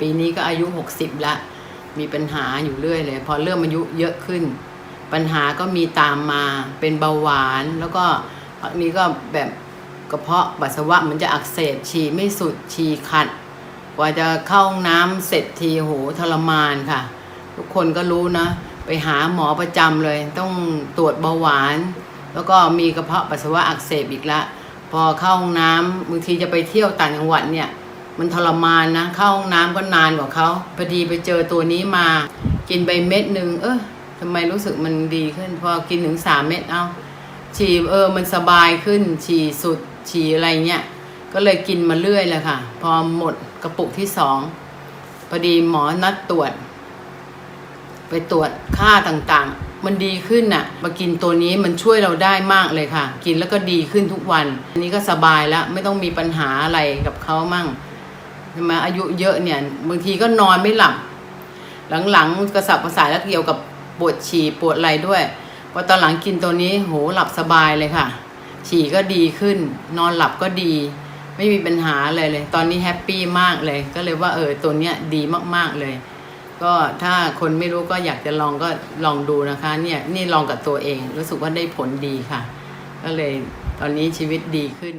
ปีนี้ก็อายุ 60 ละ มีปัญหาอยู่เรื่อยเลย พอเริ่มอายุเยอะขึ้น ปัญหาก็มีตามมาเป็นเบาหวานแล้วก็พักนี้ก็แบบกระเพาะปัสสาวะมันจะอักเสบฉี่ไม่สุดฉี่ขัด กว่าจะเข้าห้องน้ำเสร็จทีโหทรมานค่ะ ทุกคนก็รู้นะ ไปหาหมอประจำเลย ต้องตรวจเบาหวาน แล้วก็มีกระเพาะปัสสาวะอักเสบอีกละ พอเข้าห้องน้ำบางทีจะไปเที่ยวต่างจังหวัดเนี่ย มันทรมานนะ เข้าห้องน้ำก็นานกว่าเขาพอดีไปเจอตัวนี้มา กินไปเม็ดหนึ่งเออทำไมรู้สึกมันดีขึ้น พอกินถึงสามเม็ดเอาฉี่เออมันสบายขึ้น ฉี่สุด ฉี่อะไรเงี้ยก็เลยกินมาเรื่อยเลยค่ะ พอหมดกระปุกที่สองพอดีหมอนัดตรวจ ไปตรวจค่าต่างๆ มันดีขึ้นน่ะ มากินตัวนี้มันช่วยเราได้มากเลยค่ะ กินแล้วก็ดีขึ้นทุกวัน อันนี้ก็สบายแล้ว ไม่ต้องมีปัญหาอะไรกับเขามั่ง ใช่ไหมอายุเยอะเนี่ยบางทีก็นอนไม่หลับ หลังๆกระสับกระส่ายแล้วเกี่ยวกับปวดฉี่ปวดอะไรด้วยพอตอนหลังกินตัวนี้โหหลับสบายเลยค่ะ ฉี่ก็ดีขึ้น นอนหลับก็ดี ไม่มีปัญหาอะไรเลย ตอนนี้แฮปปี้มากเลย ก็เลยว่าเออตัวเนี้ยดีมากๆเลย ก็ถ้าคนไม่รู้ก็อยากจะลองก็ลองดูนะคะ เนี่ยนี่ลองกับตัวเอง รู้สึกว่าได้ผลดีค่ะ ก็เลยตอนนี้ชีวิตดีขึ้น